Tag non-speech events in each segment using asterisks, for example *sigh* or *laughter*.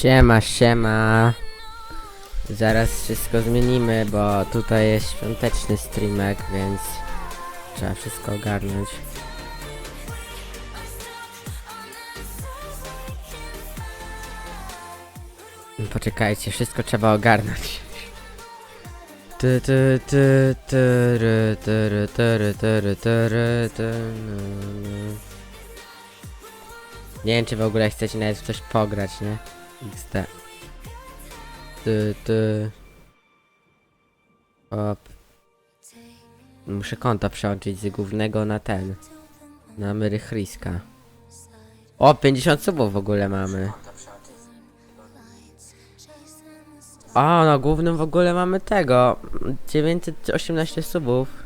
Siema, siema. Zaraz wszystko zmienimy, bo tutaj jest świąteczny streamek, więc trzeba wszystko ogarnąć. Poczekajcie, wszystko trzeba ogarnąć. Ty, ty, ty, tyry, tyry, tyry, tyry, tyry, ty, no, no. Nie wiem, czy w ogóle chcecie nawet w coś pograć, nie? XD. Ty, ty. Op. Muszę konto przełączyć z głównego na ten. Na Myrychriska. O, 50 subów w ogóle mamy. O, na głównym w ogóle mamy tego. 918 subów.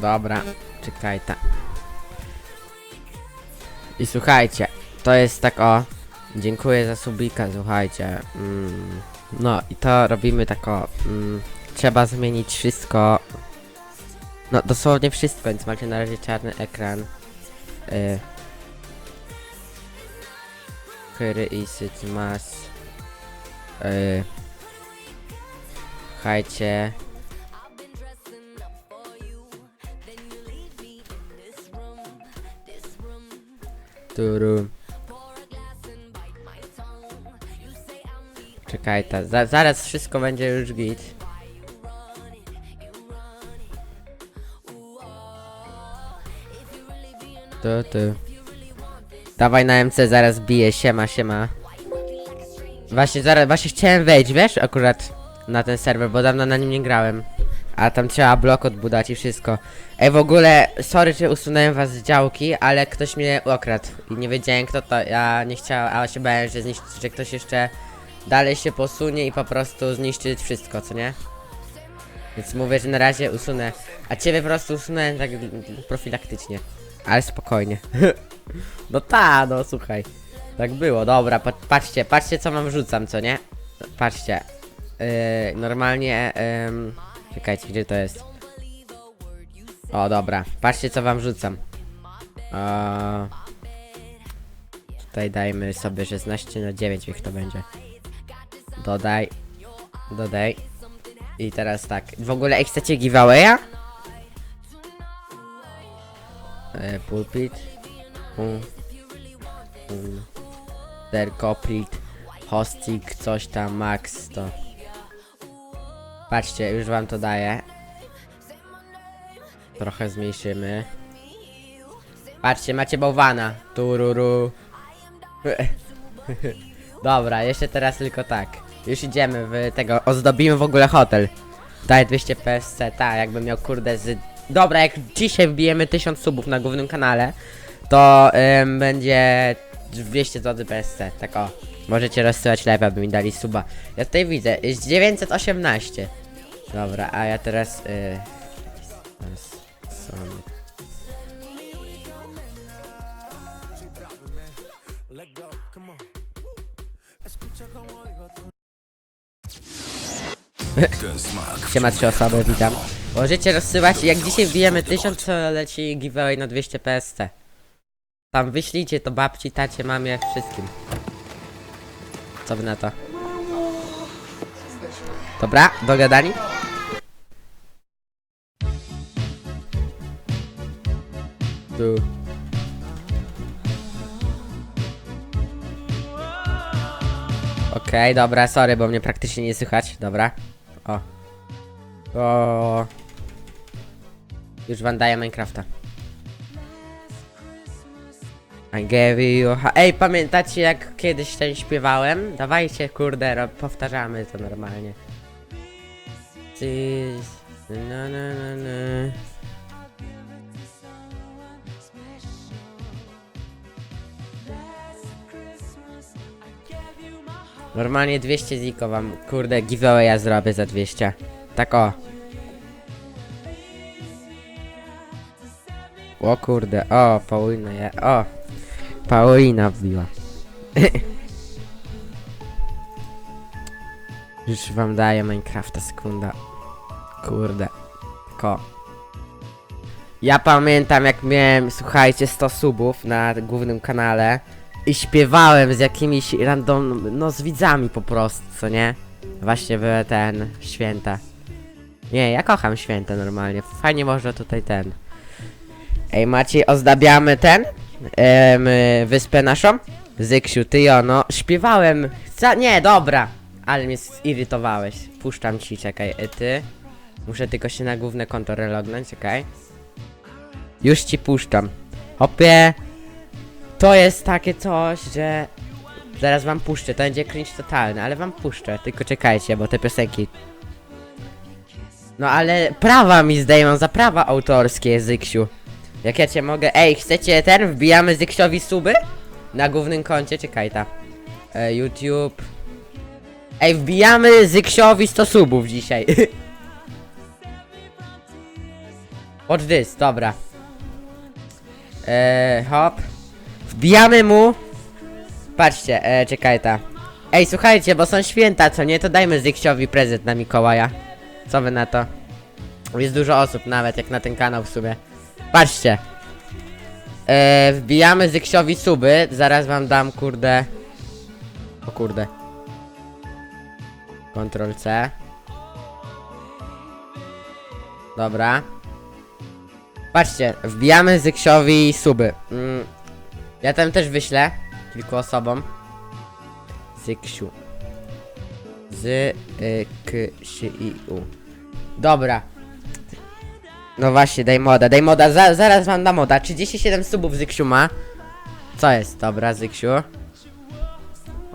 Dobra, czekaj ta. I słuchajcie, to jest tak o. Dziękuję za subika, słuchajcie. Mm, no i to robimy tak o. Mm, trzeba zmienić wszystko. No dosłownie wszystko, więc macie na razie czarny ekran. Y, Hyry i mas. Y, Słuchajcie. Turu. Czekaj, ta, za, zaraz wszystko będzie już git. Tu, tu. Dawaj na MC, zaraz bije, siema, siema. Właśnie, zaraz, właśnie chciałem wejść, wiesz, akurat na ten serwer, bo dawno na nim nie grałem. A tam trzeba blok odbudować i wszystko. Ej, w ogóle, sorry, że usunąłem was z działki, ale ktoś mnie okradł. I nie wiedziałem kto to, ja nie chciałem, ale się bałem, że, zniszczy, że ktoś jeszcze dalej się posunie i po prostu zniszczyć wszystko, co nie? Więc mówię, że na razie usunę. A ciebie po prostu usunąłem tak profilaktycznie. Ale spokojnie. *laughs* no ta, no słuchaj. Tak było, dobra, pa patrzcie, patrzcie co wam wrzucam, co nie? Patrzcie. Yy, normalnie, ym, czekajcie, gdzie to jest? O, dobra, patrzcie co wam wrzucam. O, tutaj dajmy sobie 16 na 9, niech to będzie. Dodaj. Dodaj. I teraz tak. W ogóle ej, chcecie giveawaya? E, pulpit. Um. Um. Derkoplit. Hostik, coś tam, max to. Patrzcie, już wam to daję. Trochę zmniejszymy. Patrzcie, macie bałwana. Tururu. *laughs* Dobra, jeszcze teraz tylko tak. Już idziemy w tego. Ozdobimy w ogóle hotel. Daj 200 PSC, tak, jakbym miał kurde z. Dobra, jak dzisiaj wbijemy 1000 subów na głównym kanale, to ym, będzie 200 zł PSC. Tak o. Możecie rozsyłać live, aby mi dali suba. Ja tutaj widzę, jest 918. Dobra, a ja teraz. Yy, teraz *laughs* Siema trzy osoby, witam. Możecie rozsyłać, jak dzisiaj wbijemy 1000, to leci giveaway na 200 PSC. Tam wyślijcie to babci, tacie, mamie, wszystkim. Co wy na to? Dobra, dogadani? Tu. Okej, dobra, sorry, bo mnie praktycznie nie słychać. Dobra. O. O. Już wam daję Minecrafta. I gave you a... Ej, pamiętacie jak kiedyś ten śpiewałem? Dawajcie, kurde, ro- powtarzamy to normalnie. This... Na, na, na, na. Normalnie 200 ziko wam, kurde, giveaway ja zrobię za 200. Tak o. O kurde, o, Paulina, ja, o. Paulina wbiła. *laughs* Już wam daję Minecrafta sekunda. Kurde. Ko. Ja pamiętam jak miałem, słuchajcie, 100 subów na głównym kanale i śpiewałem z jakimiś random, no z widzami po prostu, co nie? Właśnie były ten, święta. Nie, ja kocham święta normalnie, fajnie można tutaj ten. Ej Maciej, ozdabiamy ten, em, wyspę naszą? Zyksiu, ty jo, no, śpiewałem, Za, nie, dobra, ale mnie zirytowałeś, puszczam ci, czekaj, e, ty, muszę tylko się na główne konto relognąć, czekaj. Już ci puszczam. Hopie, to jest takie coś, że zaraz wam puszczę, to będzie cringe totalny, ale wam puszczę, tylko czekajcie, bo te piosenki no ale prawa mi zdejmą za prawa autorskie, Zyksiu. Jak ja cię mogę... Ej, chcecie ten? Wbijamy Zyksiowi suby? Na głównym koncie, czekaj ta. E, YouTube... Ej, wbijamy Zyksiowi 100 subów dzisiaj. *laughs* Watch this, dobra. E, hop. Wbijamy mu... Patrzcie, e, czekaj ta. Ej, słuchajcie, bo są święta, co nie? To dajmy Zyksiowi prezent na Mikołaja. Co wy na to? Jest dużo osób nawet, jak na ten kanał w sumie. Patrzcie. E, wbijamy Zyksiowi suby. Zaraz wam dam, kurde. O kurde. Ctrl C. Dobra. Patrzcie, wbijamy Zyksiowi suby. Mm. Ja tam też wyślę kilku osobom. Zyksiu. Z, y, k, si, i, u. Dobra. No właśnie, daj moda, daj moda, za, zaraz wam da moda. 37 subów Zyksiu ma. Co jest? Dobra, Zyksiu.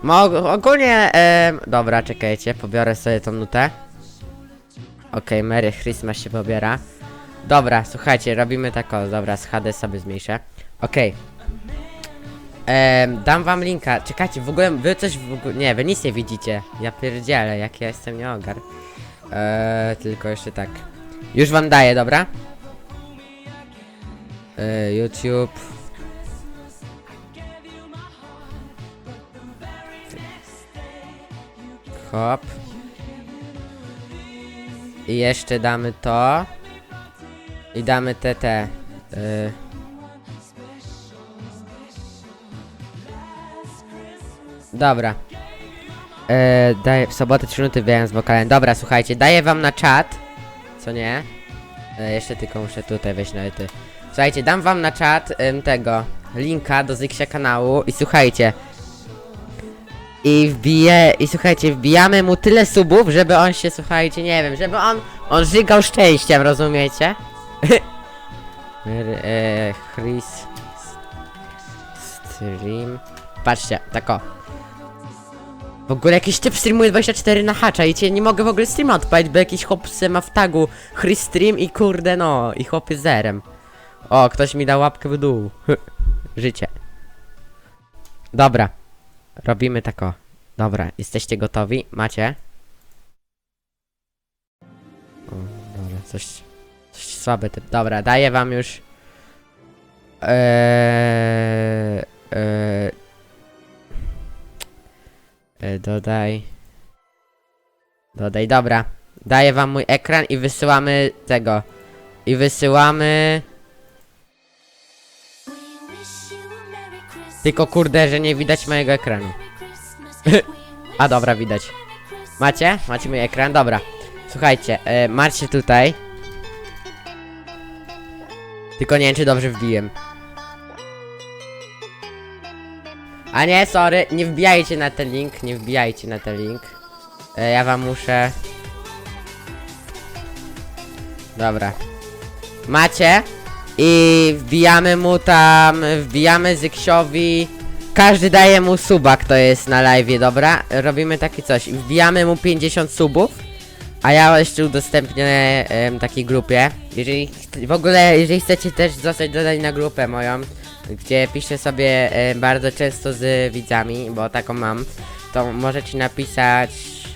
Og ogólnie, em, dobra, czekajcie, pobiorę sobie tą nutę. Okej, Merry Christmas się pobiera. Dobra, słuchajcie, robimy tak o, dobra, z HD sobie zmniejszę. Okej. Dam wam linka. Czekajcie, w ogóle wy coś w ogóle. Nie, wy nic nie widzicie. Ja pierdzielę, jak ja jestem nieogar. Eee, tylko jeszcze tak. Już wam daję, dobra? Eee, YouTube. Hop. I jeszcze damy to. I damy te te. Eee. Dobra. Eee, daję, w sobotę 3 minuty wbijałem z wokalem. Dobra, słuchajcie, daję wam na czat. Co nie? E, jeszcze tylko muszę tutaj wejść na ty. Słuchajcie, dam wam na czat em, tego linka do Zyksia kanału i słuchajcie. I wbije, i słuchajcie, wbijamy mu tyle subów, żeby on się, słuchajcie, nie wiem, żeby on, on żygał szczęściem, rozumiecie? *laughs* E, Chris Stream. Patrzcie, tak o. W ogóle jakiś typ streamuje 24 na hacza i cię nie mogę w ogóle streama odpalić, bo jakiś chłop se ma w tagu Chris stream i kurde no, i chłopy zerem. O, ktoś mi dał łapkę w dół. *laughs* Życie. Dobra. Robimy tak o. Dobra, jesteście gotowi? Macie? O, dobra, coś, coś słaby typ. Dobra, daję wam już... Eee, eee, Dodaj. Dodaj, dobra. Daję wam mój ekran i wysyłamy tego. I wysyłamy. Tylko kurde, że nie widać mojego ekranu. *laughs* A dobra, widać. Macie? Macie mój ekran? Dobra. Słuchajcie, e, macie tutaj. Tylko nie wiem, czy dobrze wbiłem. A nie, sorry, nie wbijajcie na ten link, nie wbijajcie na ten link. E, ja wam muszę... Dobra. Macie? I wbijamy mu tam, wbijamy Zyksiowi... Każdy daje mu suba, kto jest na live, dobra? Robimy takie coś, wbijamy mu 50 subów. A ja jeszcze udostępnię em, takiej grupie. Jeżeli w ogóle, jeżeli chcecie też zostać dodani na grupę moją, gdzie piszę sobie e, bardzo często z widzami, bo taką mam, to możecie napisać.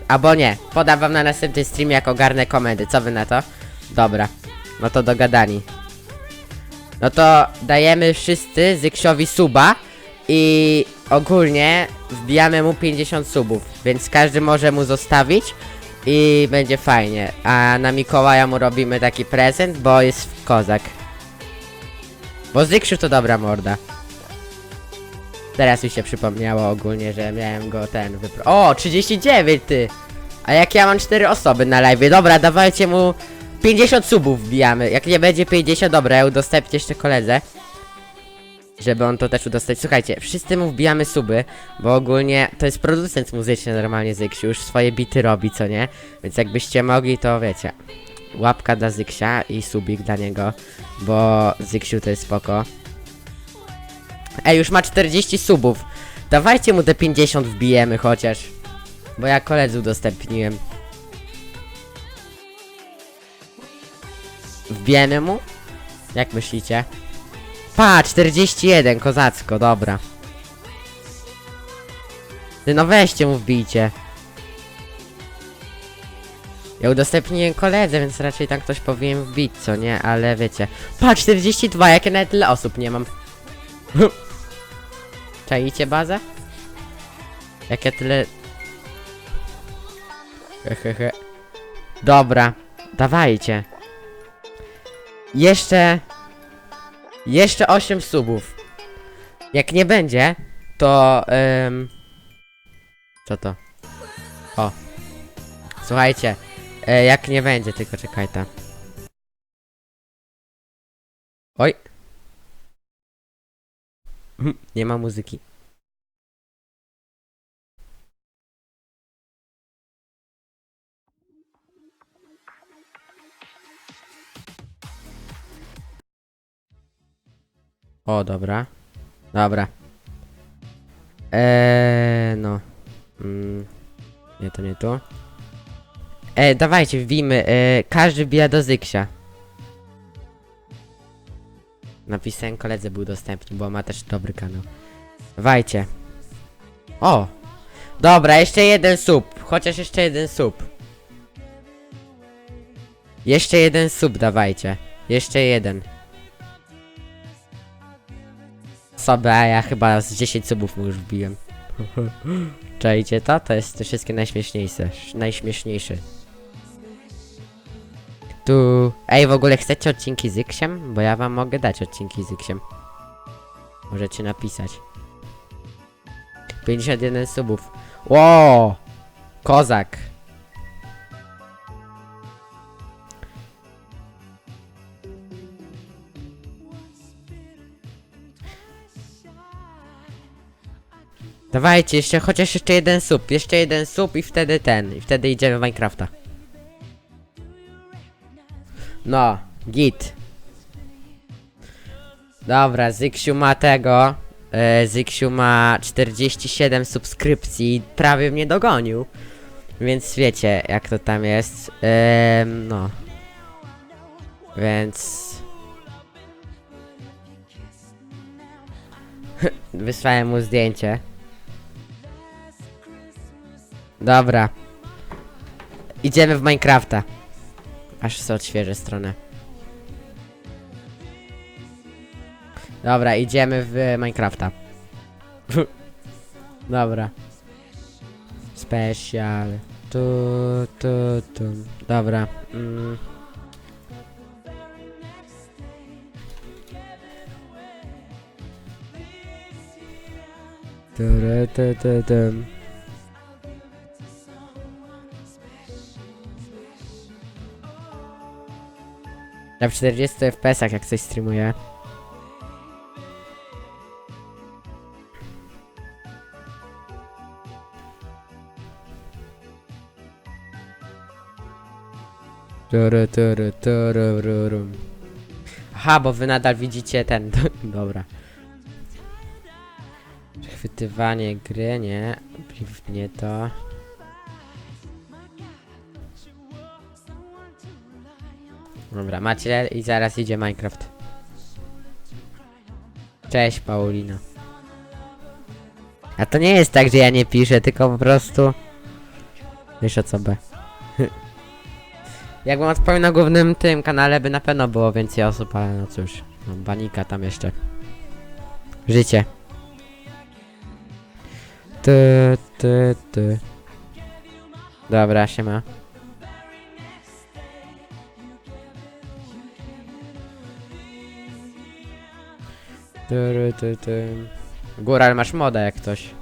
Albo nie, podam wam na następny stream jak ogarnę komendy. Co wy na to? Dobra, no to dogadani. No to dajemy wszyscy Zyksiowi suba i ogólnie wbijamy mu 50 subów, więc każdy może mu zostawić i będzie fajnie. A na Mikołaja mu robimy taki prezent, bo jest kozak. Bo Zyksiu to dobra morda. Teraz mi się przypomniało ogólnie, że miałem go ten wypro... O, 39 ty! A jak ja mam 4 osoby na live, dobra, dawajcie mu 50 subów wbijamy. Jak nie będzie 50, dobra, ja jeszcze koledze. Żeby on to też udostępnił. Słuchajcie, wszyscy mu wbijamy suby, bo ogólnie to jest producent muzyczny normalnie Zyksiu, już swoje bity robi, co nie? Więc jakbyście mogli, to wiecie. Łapka dla Zyksia i subik dla niego, bo Zyksiu to jest spoko. Ej, już ma 40 subów. Dawajcie mu te 50 wbijemy chociaż. Bo ja koledzy udostępniłem. Wbijemy mu? Jak myślicie? Pa, 41, kozacko, dobra. Ty no weźcie mu wbijcie. Ja udostępniłem koledze, więc raczej tam ktoś powinien wbić, co nie? Ale wiecie. Pa, 42, jak ja nawet tyle osób nie mam. *laughs* Czaicie bazę? Jak ja tyle... Hehehe. Dobra, dawajcie. Jeszcze... Jeszcze 8 subów. Jak nie będzie, to... Ym... Co to? O. Słuchajcie, e, jak nie będzie, tylko czekaj ta. Oj. Nie ma muzyki. O, dobra. Dobra. Eee, no. Mm, nie, to nie tu. E, dawajcie, wbijmy. E, każdy wbija do Zyksia. Napisałem koledze był dostępny, bo ma też dobry kanał. Dawajcie. O! Dobra, jeszcze jeden sub. Chociaż jeszcze jeden sub. Jeszcze jeden sub dawajcie. Jeszcze jeden. Sobie, a ja chyba z 10 subów mu już wbiłem. *laughs* Czajcie to? To jest te wszystkie najśmieszniejsze. Najśmieszniejsze. Tu... Ej, w ogóle chcecie odcinki z Iksiem? Bo ja wam mogę dać odcinki z Iksiem. Możecie napisać. 51 subów. Ło! Kozak. Dawajcie, jeszcze chociaż jeszcze jeden sub, jeszcze jeden sub i wtedy ten, i wtedy idziemy w Minecrafta. No, git. Dobra, Zyksiu ma tego. E, Zyksiu ma 47 subskrypcji, prawie mnie dogonił. Więc wiecie, jak to tam jest. No. Więc... *laughs* Wysłałem mu zdjęcie. Dobra. Idziemy w Minecrafta. Aż sobie odświeżę stronę. Dobra, idziemy w Minecrafta. *laughs* Dobra. Special. Tu, tu, tu. Dobra. Mm. Ture, tu, tu, tu. W 40 FPS-ach jak coś streamuję. Turu, turu, turu, ruru. Aha, bo wy nadal widzicie ten. *laughs* Dobra. Przechwytywanie gry, nie. Nie to. Dobra, macie i zaraz idzie Minecraft. Cześć Paulina. A to nie jest tak, że ja nie piszę, tylko po prostu... Wiesz o co B. *laughs* Jakbym odpowiedział na głównym tym kanale, by na pewno było więcej osób, ale no cóż. No, banika tam jeszcze. Życie. ty, ty, ty. Dobra, siema. Ty, ty, ty. Góral, masz moda jak coś.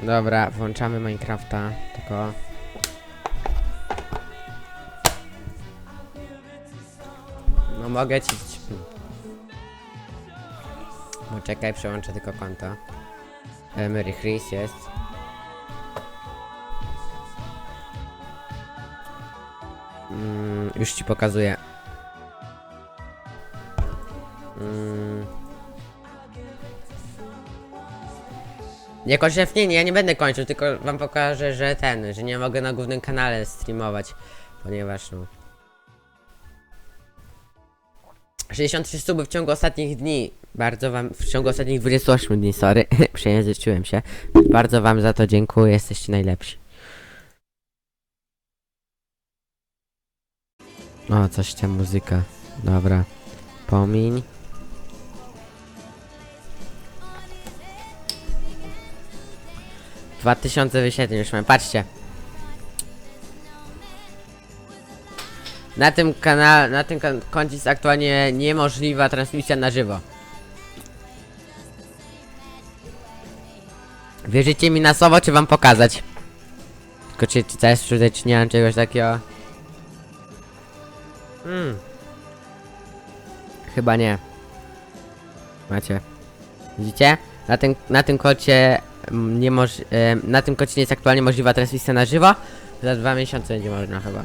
Dobra, włączamy Minecrafta, tylko... No mogę ci... Poczekaj, przełączę tylko konto. Emery Chris jest. Już ci pokazuję. Mm. Nie kończę, nie, nie, ja nie będę kończył, tylko wam pokażę, że ten, że nie mogę na głównym kanale streamować, ponieważ no... 63 suby w ciągu ostatnich dni. Bardzo wam, w ciągu ostatnich 28 dni, sorry, *laughs* przejęzyczyłem się. Bardzo wam za to dziękuję, jesteście najlepsi. O, coś tam muzyka. Dobra. Pomiń. Dwa tysiące wyświetleń już mam, patrzcie. Na tym kanale, na tym koncie jest aktualnie niemożliwa transmisja na żywo. Wierzycie mi na słowo, czy wam pokazać? Tylko czy, czy jest tutaj, czy nie mam czegoś takiego? Hmm. Chyba nie. Macie. Widzicie? Na tym, na tym kocie mm, nie moż, na tym kocie nie jest aktualnie możliwa transmisja na żywo. Za dwa miesiące będzie można chyba.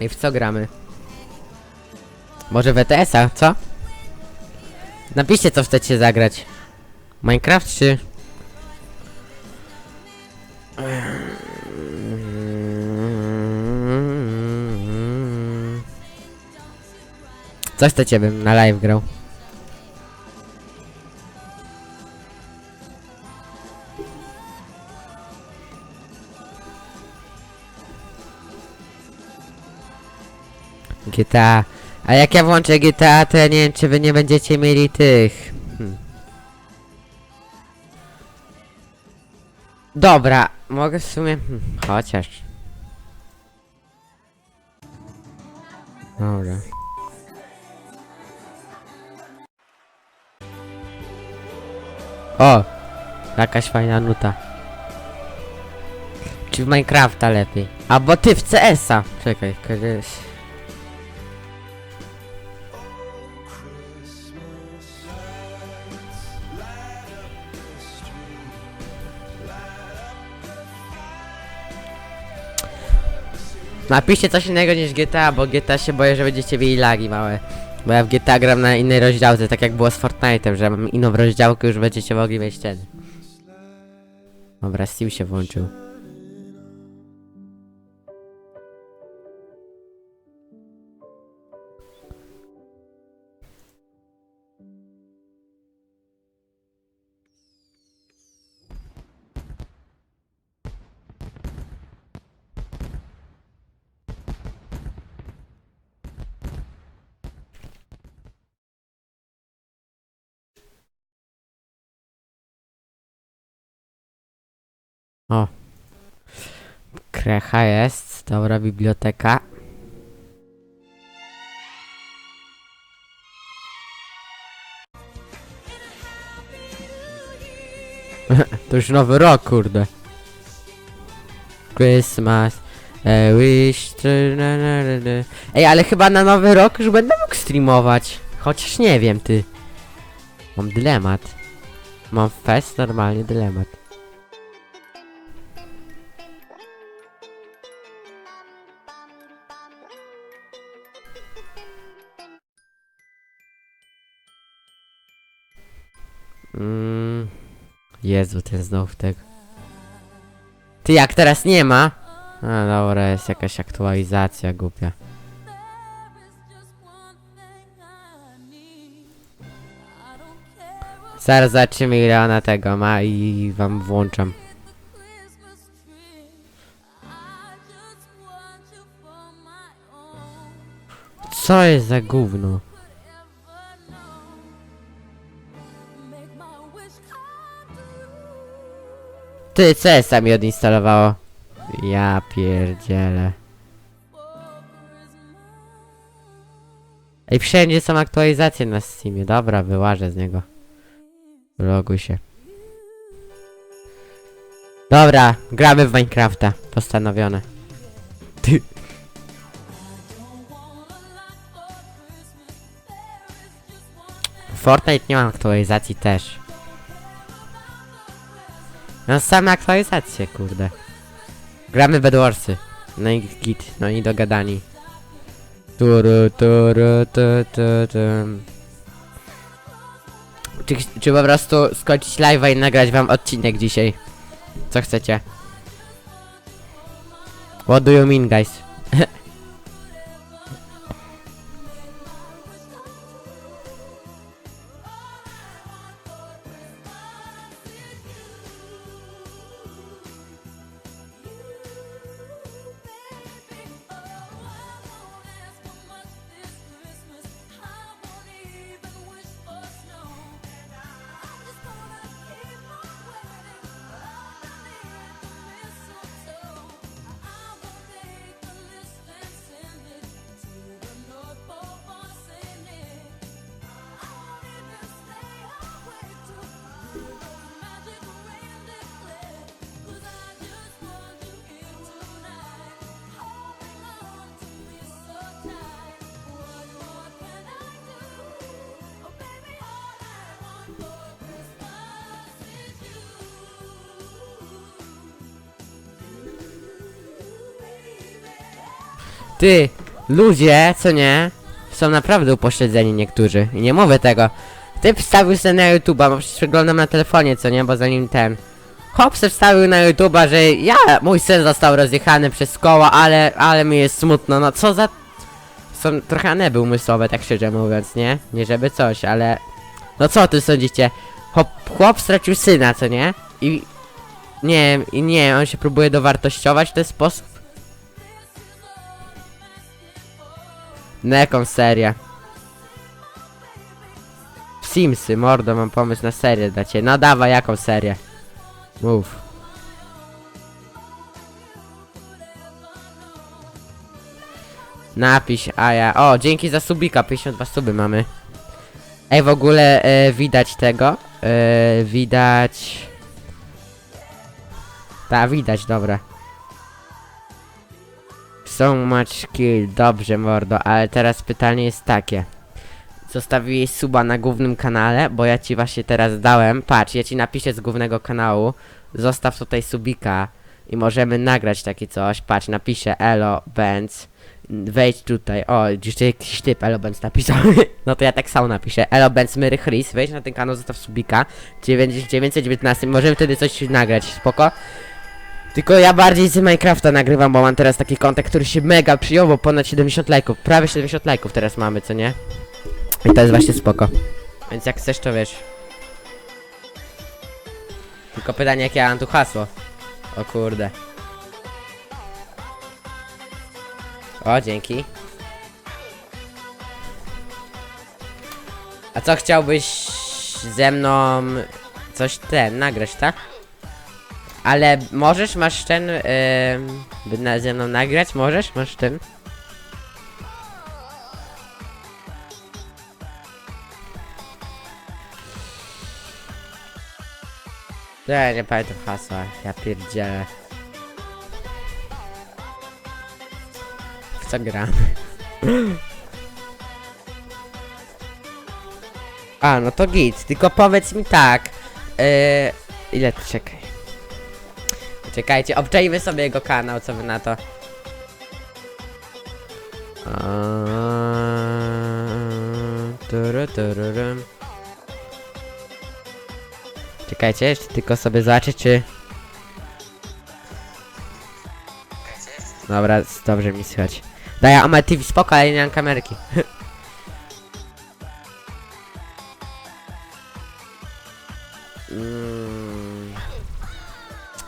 I w co gramy? Może w ETS-a, co? Napiszcie co chcecie zagrać. Minecraft czy... Co chcecie bym na live grał? GTA. A jak ja włączę GTA, to ja nie wiem, czy wy nie będziecie mieli tych. Hmm. Dobra, mogę w sumie. Hmm, chociaż. Dobra. O! Jakaś fajna nuta. Czy w Minecrafta lepiej? A bo ty w CS-a! Czekaj, kiedyś. Napiszcie coś innego niż GTA, bo GTA się boję, że będziecie mieli lagi małe. Bo ja w GTA gram na innej rozdziałce, tak jak było z Fortnite'em, że mam inną rozdziałkę, już będziecie mogli mieć ten. Dobra, Steam się włączył. Krecha jest, dobra biblioteka. *laughs* to już nowy rok, kurde. Christmas. I wish to... Ej, ale chyba na nowy rok już będę mógł streamować. Chociaż nie wiem, ty. Mam dylemat. Mam fest, normalnie dylemat. Mm. Jezu, ten znów tego. Ty jak teraz nie ma? A dobra, jest jakaś aktualizacja głupia. Zaraz zobaczymy ile ona tego ma i wam włączam. Co jest za gówno? Ty, CS mi odinstalowało. Ja pierdzielę. Ej, wszędzie są aktualizacje na Steamie. Dobra, wyłażę z niego. Loguj się. Dobra, gramy w Minecrafta. Postanowione. Ty. Fortnite nie ma aktualizacji też. No same aktualizacje, kurde. Gramy Bedwarsy. No i git, no i dogadani. Turu, turu, tu, tu, tu. Czy, czy po prostu skończyć live'a i nagrać wam odcinek dzisiaj? Co chcecie? What do you mean, guys? Ty, ludzie, co nie? Są naprawdę upośledzeni niektórzy. I nie mówię tego. Ty wstawił sobie na YouTube'a, bo przecież przeglądam na telefonie, co nie? Bo zanim ten... Hop se wstawił na YouTube'a, że ja, mój syn został rozjechany przez koła, ale, ale mi jest smutno, no co za... Są trochę neby umysłowe, tak szczerze mówiąc, nie? Nie żeby coś, ale... No co ty sądzicie? Hop, chłop stracił syna, co nie? I... Nie, i nie, on się próbuje dowartościować w ten sposób. Na jaką serię? Simsy, mordo, mam pomysł na serię dla ciebie. No dawaj, jaką serię? Mów. Napisz, a ja... O, dzięki za subika, 52 suby mamy. Ej, w ogóle e, widać tego. E, widać... Ta, widać, dobra. So much kill, dobrze mordo, ale teraz pytanie jest takie. Zostawiłeś suba na głównym kanale, bo ja ci właśnie teraz dałem, patrz, ja ci napiszę z głównego kanału, zostaw tutaj subika i możemy nagrać takie coś, patrz, napiszę Elo Benz, wejdź tutaj, o, jeszcze jakiś typ Elo Benz napisał, *laughs* no to ja tak samo napiszę, Elo Benz Myry Chris, wejdź na ten kanał, zostaw subika, 919, możemy wtedy coś nagrać, spoko? Tylko ja bardziej z Minecrafta nagrywam, bo mam teraz taki kontent, który się mega przyjął, bo ponad 70 lajków. Prawie 70 lajków teraz mamy, co nie? I to jest właśnie spoko. Więc jak chcesz, to wiesz. Tylko pytanie, jakie ja mam tu hasło. O kurde. O, dzięki. A co chciałbyś ze mną coś ten nagrać, tak? Ale możesz, masz ten, by na, ze mną nagrać? Możesz, masz ten? Ja nie pamiętam hasła, ja pierdzielę. W co gramy? *laughs* A, no to git, tylko powiedz mi tak. Yy, ile, czekaj. Czekajcie, obczajmy sobie jego kanał, co wy na to. Czekajcie, jeszcze tylko sobie zobaczę, czy... Dobra, dobrze mi słychać. Daj, ja mam TV spoko, ale nie mam kamerki. *laughs*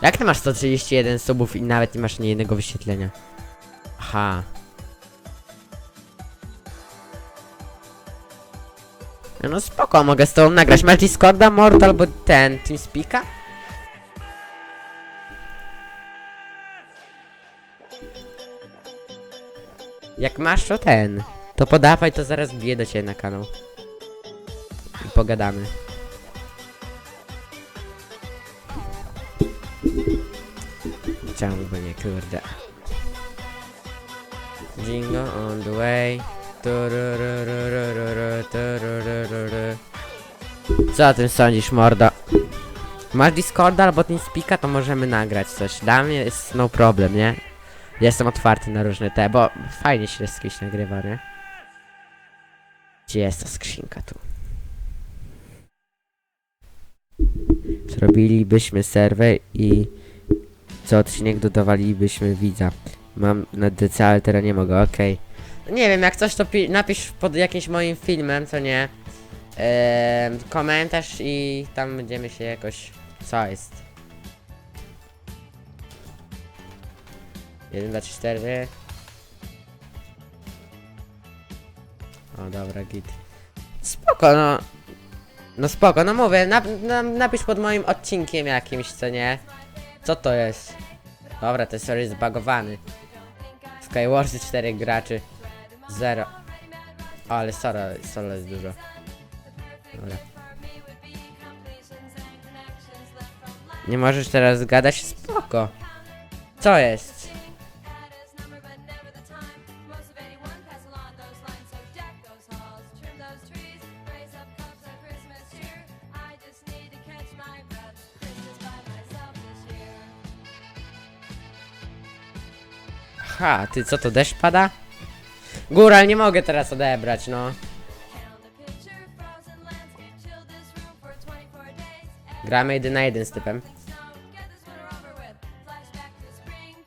Jak ty masz 131 subów i nawet nie masz ani jednego wyświetlenia? Aha. No spoko, mogę z tobą nagrać. Masz Discorda, Mord albo ten, TeamSpeaka? Jak masz to ten, to podawaj, to zaraz biję do ciebie na kanał. I pogadamy. Czemu nie, kurde. Jingo on the way. Co o tym sądzisz, mordo? Masz Discorda albo TeamSpeaka, to możemy nagrać coś. Dla mnie jest no problem, nie? Jestem otwarty na różne te, bo fajnie się z kimś nagrywa, nie? Gdzie jest ta skrzynka tu? Zrobilibyśmy serwer i co odcinek dodawalibyśmy widza. Mam na DC, ale teraz nie mogę, okej. Nie wiem, jak coś to pi- napisz pod jakimś moim filmem, co nie? Eee, komentarz i tam będziemy się jakoś... Co jest? 1, 2, 3, 4 O dobra, git Spoko, no No spoko, no mówię, nap na napisz pod moim odcinkiem jakimś, co nie? Co to jest? Dobra, serwer jest zbagowany Skywarsy 4 graczy 0 Ale solo, solo jest dużo Dobra Nie możesz teraz gadać? Spoko Co jest? Ha, ty co to deszcz pada? Góral, nie mogę teraz odebrać, no. Gramy jeden na jeden z typem.